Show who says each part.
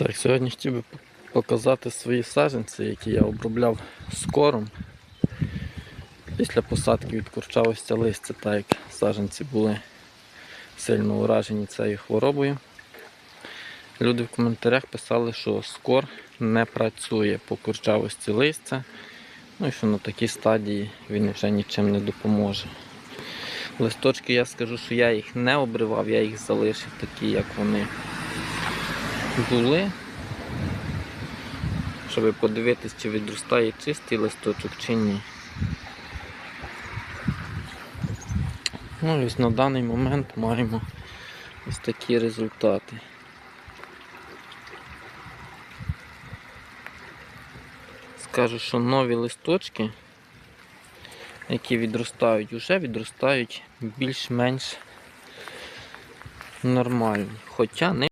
Speaker 1: Так, сьогодні хотів би показати свої саджанці, які я обробляв скором. Після посадки відкурчалося листя, так як саджанці були сильно уражені цією хворобою. Люди в коментарях писали, що скор не працює по курчавості листя, ну і що на такій стадії він вже нічим не допоможе. Листочки я скажу, що я їх не обривав, я їх залишив такі, як вони були, щоб подивитись, чи відростає чистий листочок чи ні. Ну і ось на даний момент маємо ось такі результати. Скажу, що нові листочки, які відростають, вже відростають більш-менш нормально. Хоча не